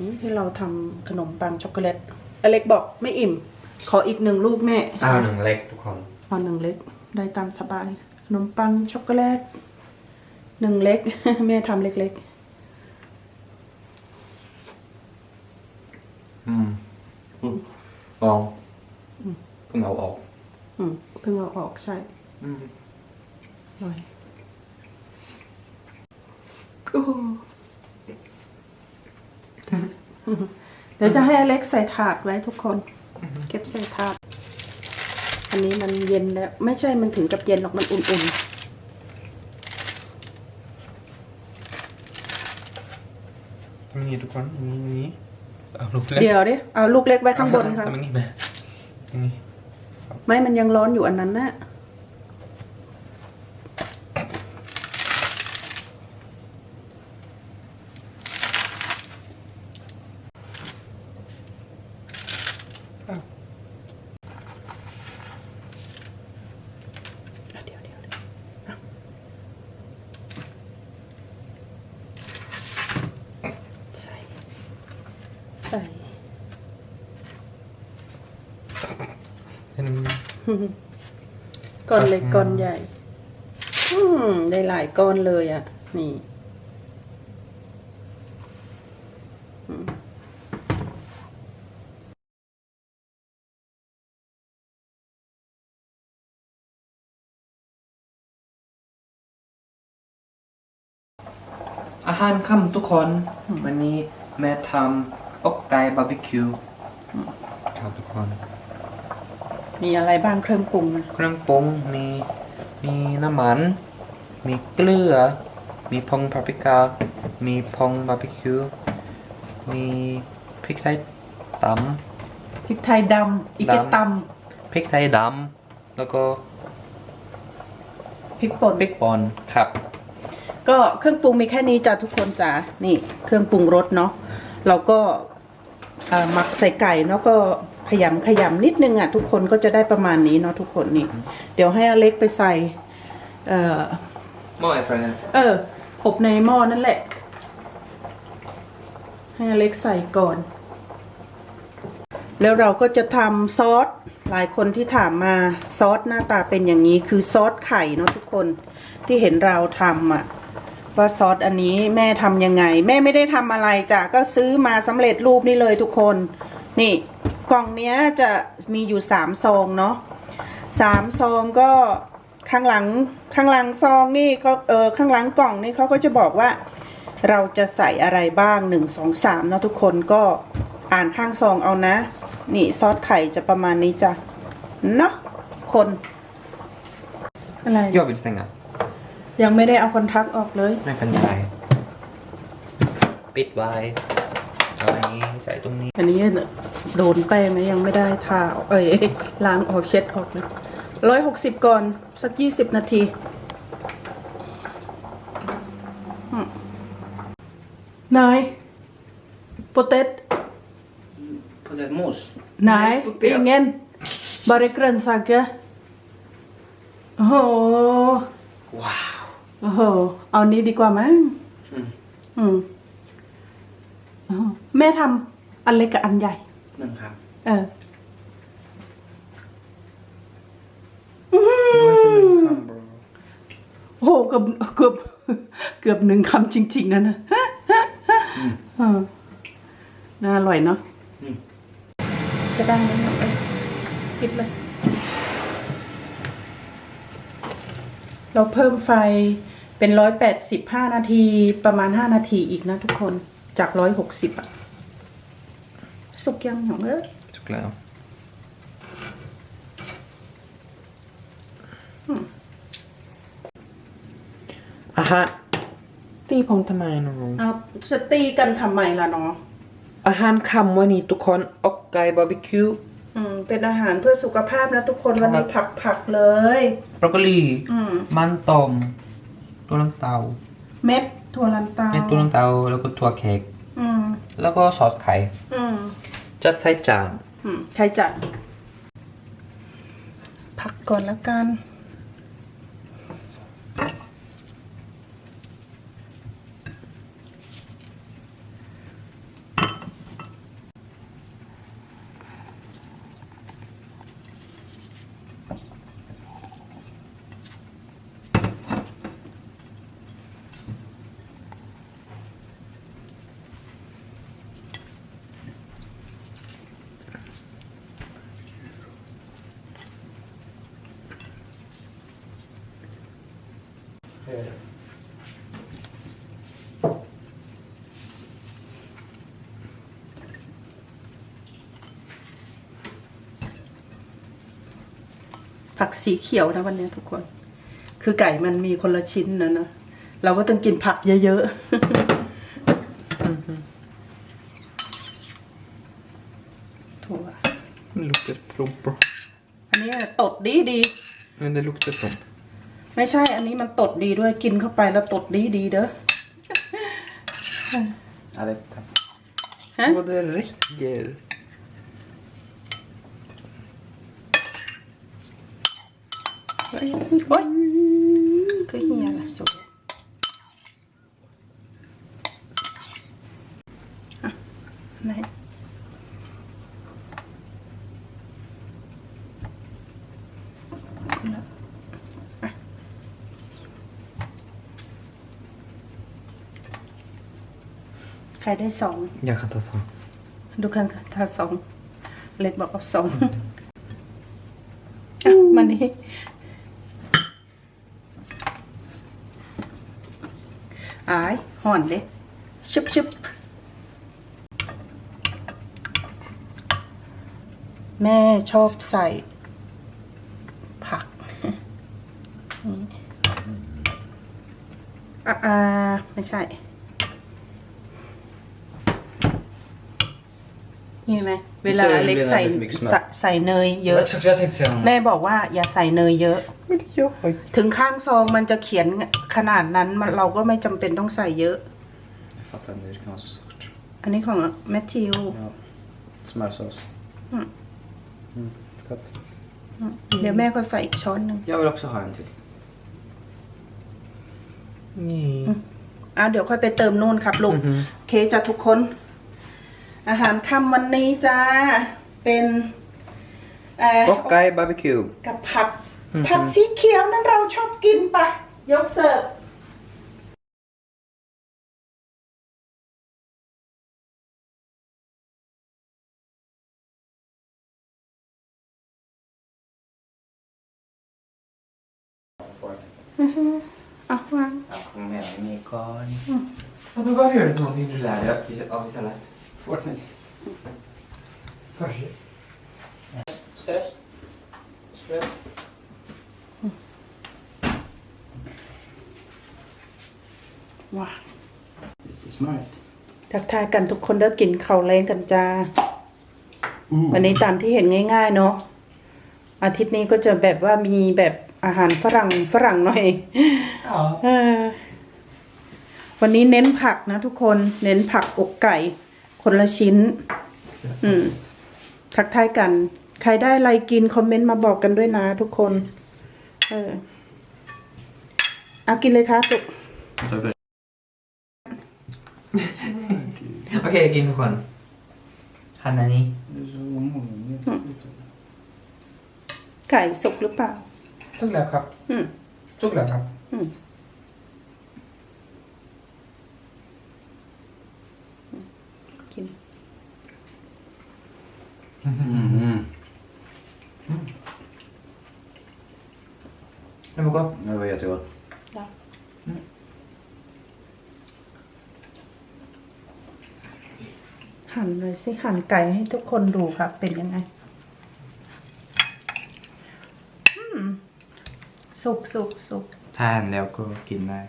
นี่ที่เราทำขนมปังช็อกโกแลตอเล็กบอกไม่อิ่ม ขออีกหนึ่งลูกแม่อ้าวหนึ่งเล็กทุกคนเอาหนึ่งเล็กได้ตามสบาย ขนมปังช็อกโกแลตหนึ่งเล็ก แม่ทำเล็กอืมอืมลองเพิ่งเอาออก ๆอืมเพิ่งเอาออกใช่อืม อร่อยโอ้โห เดี๋ยวจะให้อเล็กใส่ถาดไว้ทุกคน เก็บใส่ถาด อันนี้มันเย็นแล้ว ไม่ใช่มันถึงกับเย็นหรอกมันอุ่นนี่ทุกคนนี่นี่เอาลูกเล็ๆกเดี๋ยวดิเอาลูกเล็กไว้ข้างบนค่ะทำอย่างนี้ไหมอย่างนี้ไม่มันยังร้อนอยู่อันนั้นนะ อ้าว เดี๋ยวเดี๋ยวเดี๋ยวอะใส่ ใส่ อันนี้ ก้อนเล็กอืมก้อนใหญ่ อืมได้หลายก้อนเลยอะ นี่อืมอาหารค่ำทุกคน วันนี้แม่ทำอกไก่บาร์บีคิวครับทุกคน มีอะไรบ้างเครื่องปรุงอะเครื่องปรุงมีมีน้ำมัน มีเกลือ มีพงปาปริกา มีพงบาร์บีคิว มีพริกไทยตพริกไทยดำอีกเกตดำำพริกไทยดำแล้วก็ำพริกป่นพริกป่นครับ ก็เครื่องปรุงมีแค่นี้จ้ะทุกคนจ้ะนี่ เครื่องปรุงรสเนาะเราก็เอ่อหมักใส่ไก่เนาะก็ ขยำขยำนิดนึงอะทุกคนก็จะได้ประมาณนี้เนาะทุกคนนี่ เดี๋ยวให้อเล็กไปใส่เอ่อหม้อไอไฟนะเอออบในหม้อนั่นแหละ ให้อเล็กใส่ก่อน แล้วเราก็จะทำซอสหลายคนที่ถามมาซอสหน้าตาเป็นอย่างนี้คือซอสไข่เนาะทุกคนที่เห็นเราทำอะว่าซอสอันนี้แม่ทำยังไง แม่ไม่ได้ทำอะไรจ้ะก็ซื้อมาสำเร็จรูปนี่เลยทุกคน นี่ กล่องเนี้ยจะมีอยู่สามซองเนาะสามซองก็ข้างหลังข้างหลังซองนี่ก็เออข้างหลังกล่องนี่เขาก็จะบอกว่า เราจะใส่อะไรบ้างหนึ่งสองสามเนาะทุกคนก็อ่านข้างซองเอานะ นี่ซอสไข่จะประมาณนี้จ้ะเนาะคนอะไรยอดเป็นเซงอะยังไม่ได้เอาคอนทักออกเลย ไม่เป็นไร ปิดไว้เอาอันนี้ใส่ตรงนี้ อันนี้ โดนแป้งนะยังไม่ได้ทาออกเอ้ยล้างออกเช็ดออกเลยร้อยหกสิบก่อน สักยี่สิบนาทีอืมนายโปเตต Potatismos. นายเองเงินบริกรันสักแกโอ้โห Wauw. โอ้โหเอานี้ดีกว่ามั้งอืมอืมอ๋อแม่ทำอันเล็กกับอันใหญ่ หนึ่งครับเออโอ้โหเกือบเกือบเกือบหนึ่งคำจริง ๆนะนะเออน่าอร่อยเนาะอืมจะได้ไหมเนี่ยเอ้ยปิดเลย เราเพิ่มไฟเป็นร้อยแปดสิบห้านาทีประมาณห้านาทีอีกนะทุกคนจากร้อยหกสิบอะ สุกยังของเออถูกแล้วอาหารตีผมทำไมน้องเอาจะตีกันทำไมล่ะเนาะอาหารค่ำวันนี้ทุกคนอกไก่บาร์บีคิวอืมเป็นอาหารเพื่อสุขภาพนะทุกคนวันนี้ผักผักๆเลยบรอกโคลีอืมมันต้มตัวลังเตา เม็ดถั่วลันเตาเม็ดตัวลังเตาแล้วก็ถั่วเค้กอืม แล้วก็ซอสไข่อืมจัดใส่จานอืมใครจัดผักก่อนแล้วกัน ผักสีเขียวนะวันนี้ทุกคน คือไก่มันมีคนละชิ้นนะนะ เราก็ต้องกินผักเยอะๆถั่ว Det lukter plomp. อันนี้ตดดีดี Men det lukter plomp. ๆไม่ใช่ อันนี้มันตดดีด้วยกินเข้าไปแล้วตดดีดีๆเด้อ Ja, det tack. ฮะ Vad det räcker. โอ๊ยคือเฮียละสุดอะไหนอะ ใครได้สอง Jag kan ta sån. ดูกันค่ะถ้าสองเล็กบอกเอาสองอะมานี่อายห่อนเด้ชุบชุบแม่ชอบใส่ผักนี่อะอ่าไม่ใช่ นี่ไหมเวลาเล็กใส่เวลาเล็ก mix ใส่ใส่เนยเยอะ Exakt, jag tänkte säga แม่บอกว่าอย่าใส่เนยเยอะ Men jag har ถึงข้างซองมันจะเขียนขนาดนั้นมันเราก็ไม่จำเป็นต้องใส่เยอะ Jag fattar inte, det kan vara så stort. อันนี้ของแมทธิว Ja. Smörsås. Mm. Mm, gott. เดี๋ยวแม่ก็ใส่อีกช้อนหนึ่ง Jag vill också ha en till. Nej. อะเดี๋ยวค่อยไปเติมนู่นครับลูกอือฮึโอเคจ้ะทุกคน อาหารค่ำวันนี้จ้า เป็นเอ่อ Och I barbecue. กับผัก อือฮึ ผักสีเขียวนั้นเราชอบกินปะยกเสิร์ฟอะวาง Jag kommer med mig Karl. Ja, men varför gör du inte någonting du lär dig av istället? Fortnite. Varför? Stress. Stress. ว้า Lite smart. ทักทายกันทุกคนเด้อกินข้าวแรงกันจ้าวันนี้ตามที่เห็นง่ายๆเนาะอาทิตย์นี้ก็จะแบบว่ามีแบบอาหารฝรั่งฝรั่งหน่อย Ja. เออวันนี้เน้นผักนะทุกคนเน้นผักอกไก่ คนละชิ้น อืม ทักทายกัน ใครได้อะไรกินคอมเมนต์มาบอกกันด้วยนะทุกคน เออ เอากินเลยครับลูก Okej, jag gick in Hanna ni? Det är så många. ไก่สุกหรือเปล่า Tog det kapp. อืม Tog det kapp. อืมกิน Mm. Det var gott. Det var jättegott. หั่นเลยสิ หั่นไก่ให้ทุกคนดูครับ เป็นยังไงอืมสุกสุกสุกถ้าหั่นแล้วก็กินได้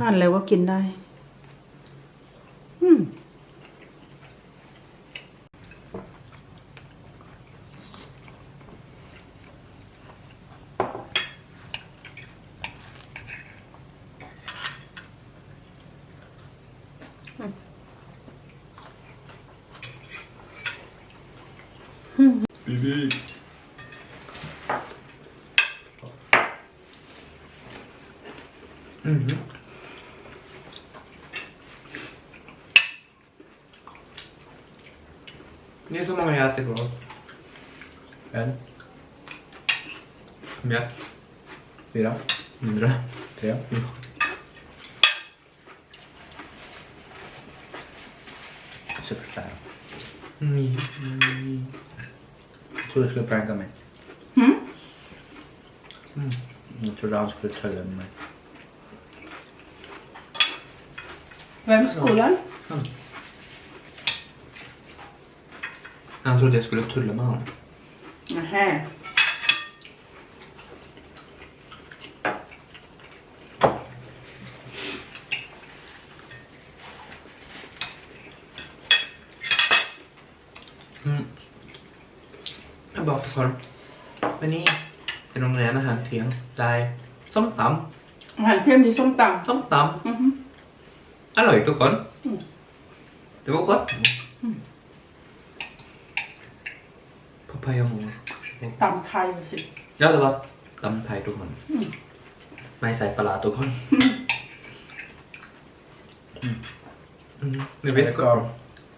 หั่นเลยว่ากินได้ อืม Bibi. อืม super claro. Ni, ni. trodde jag skulle pranka mig. Mm? Mm. Jag trodde han skulle ta över mig. Vem? Skolan? Han. Han trodde jag skulle tulla med honom. Nähä. Mm. Jag bara för Men ni är de där här till Lai ส้มตอาหารเที่ยงมีส้มตำส้มตำอือฮึำอร่อยทุกคนอืม Det var gott. อืม Papaya หมูตำไทยสิ Ja, det var ตำไทยทุกคนอืม ไม่ใส่ปลาร้าทุกคนอืมนี่เวทก็ Vetkar.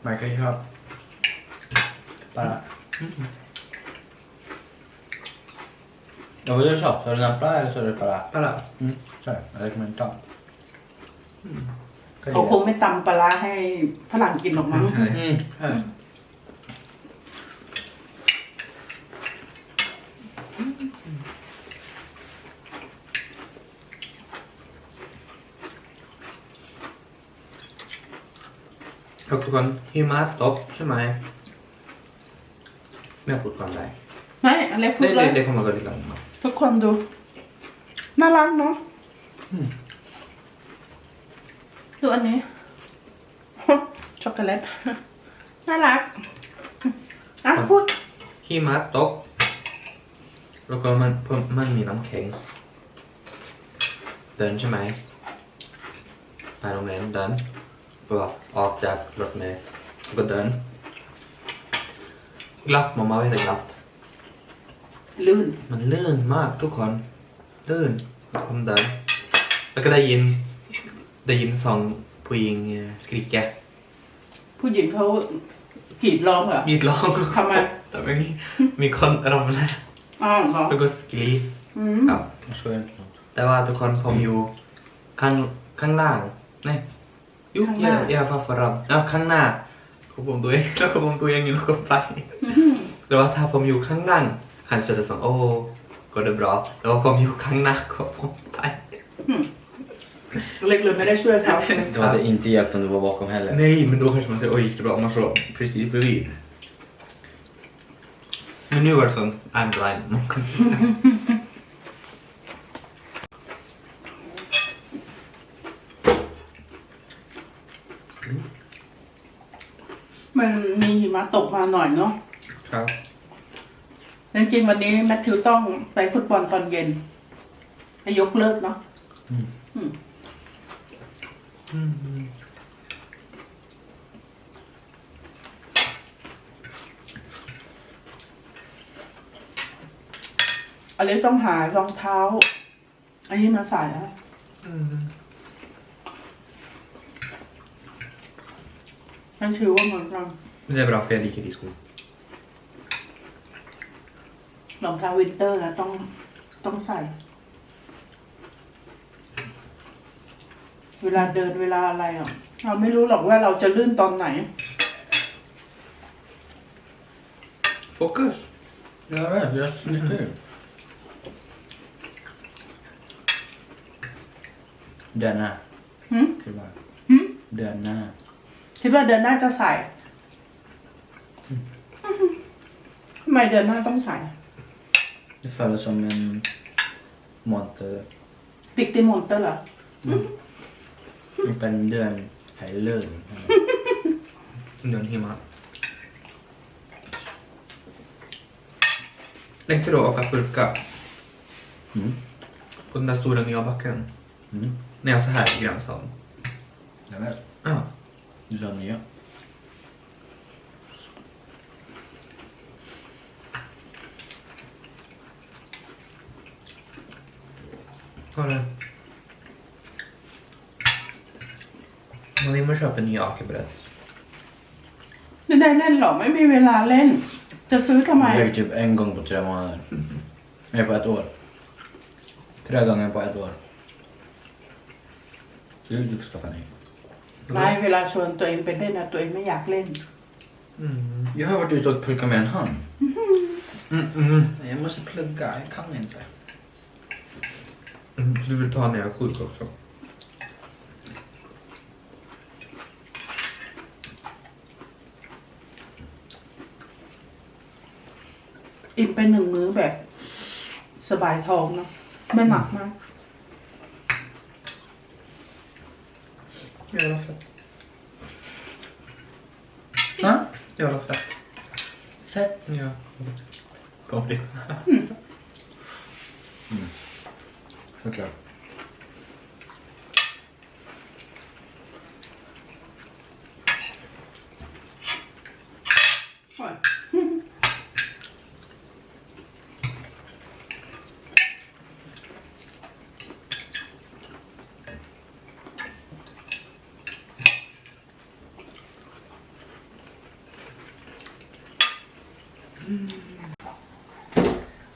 Man kan ju ha bara... Ja, vad du sa? Så är det nappla eller så är det bara... ปลาร้า Mm, så här. Jag rekommenderar ta. เขาคงไม่ตำปลาร้าให้ฝรั่งกินหรอกมั้ง Mm, här. ครับทุกคนหิมะตกใช่ไหม แม่พูดก่อนได้ไม่อเล็กพูเด็ดเลยเด็กเข้ามาก็ดีกันมาทุกคนดู น่ารักเนาะอืมดูอันนี้ ช็อกโกแลต น่ารักอะพูด หิมะตก แล้วก็มันมันมีน้ำแข็ง เดินใช่ไหมไปโรงเรียนเดินแบบออกจากรถเมล์แล้วก็เดิน glatt mamma vet det glatt ลื่นมันลื่นมากทุกคนลื่นทุกคนเดินแล้วก็ได้ยิน ได้ยินสองผู้หญิงสกรีแกผู้หญิงเขากรีดร้องเหรอกรีดร้องทำไมแต่ไม่มีมีคนรำแล้วอ้าวเหรอแล้วก็สกรีดอืมครับ Så är det inte något. แต่ว่าทุกคนผมอยู่ข้างข้างล่างนี่ยุข้างหเยน้าอะเยอะฟ้าฝรั่งแล้วข้างหน้าของผมตัวเองแล้วก็ผมตัวเองอยู่แล้วก็ไป แต่ว่าถ้าผมอยู่ข้างล่างคันจะจะสองโอ้ก็ได้บรอแต่ว่าผมอยู่ข้างหน้าก็ผมไปเล็กเลยไม่ได้ช่วยเขา Det hade inte hjälpt om du var bakom heller. Nej, men då kanske man säger oj gick det bra om man slår precis bredvid. Men nu var det sån I'm blind. Man kan... มันมีหิมะตกมาหน่อยเนาะ Ja. จริงๆวันนี้แมทธิวต้องไปฟุตบอลตอนเย็นให้ยกเลิกเนาะ Mm. อืม Mm. อันนี้ต้องหารองเท้า อันนี้มาใส่นะ Mm. นั่นชื่อว่าเหมือนกัน Men det är bra för jag liker disco. รองเท้าวินเตอร์แล้วต้องต้องใส่ เวลาเดินเวลาอะไรอะ เราไม่รู้หรอกว่าเราจะลื่นตอนไหน Fokus! Jag vet, jag sliter ju. Denna. หืม Kul bara. หืม Denna. คิดว่าเดือนหน้าจะใส่ทำไมเดือนหน้าต้องใส่ Det faller som en monter. ปิกติมอนเตอร์เหรอมันเป็นเดือนไหเลิง Den himma. Tänkte då åka pulka อืม på den där stora nya backen. อืม När jag är så här i Grönsholm. Jag vet. Ja. Du sa nya. Har du? Man vill man köpa nya akebröd. ไม่ได้เล่นหรอกไม่มีเวลาเล่น จะซื้อทำไม Jag lägger typ en gång på tre månader. Nej, på ett år. Tre gånger på ett år. Du, du skaffa nej. ไม่เวลาชวนตัวเองไปเล่นนะตัวเองไม่อยากเล่น Mm. Jag har varit ute och pluggat med en hand. Mm, mm. Nej, Jag måste plugga, jag kan inte. Şimdi tane yakıyoruz akşam. อิ่มไปหนึ่งมื้อแบบ สบายท้องเนาะไม่หนักมาก Gör ofta. Ja, gör ofta. Fett. Ja. Kommer. Mm. Såklart.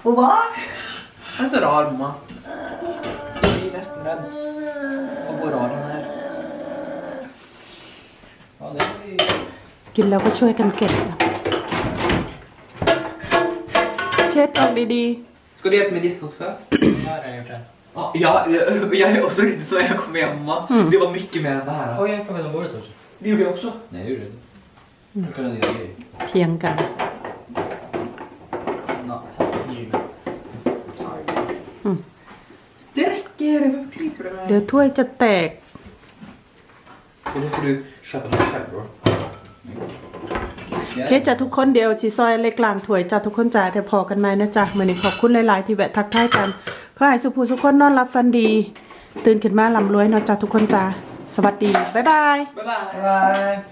Och vad? Han är så rar mamma. Jag blir nästan rädd. Av hur rar han är. Ja, det är กินแล้วก็ช่วยกันเก็บนะเช็ดออกดี Ska du hjälpa med disk också? Ja, det har jag gjort det. Ja, jag, jag är också riktigt så jag kom med mamma. Det var mycket mer än det här. Har jag hjälpt med de året också? Det gjorde jag också. Nej, det gjorde du inte. Du kunde göra grejer. ๆเพียงกัน Ja, Det räcker, varför kryper du เดี๋ยวถ้วยจะแตก Och då får du köpa något själv då. เคสจะทุกคนเดียวชีซอยเล็กลางถ้วยจ้าทุกคนจ้าเดี๋ยวพอกันไหมนะจ๊ะมื่อนี้ขอบคุณหลายๆ ที่แวะทักทายกันขอให้สุภูสุขคนนอนรับฟันดี ตื่นขึ้นมาลำรวยเนาะจ้าทุกคนจ้าสวัสดี บ๊ายบาย Bye bye. Bye.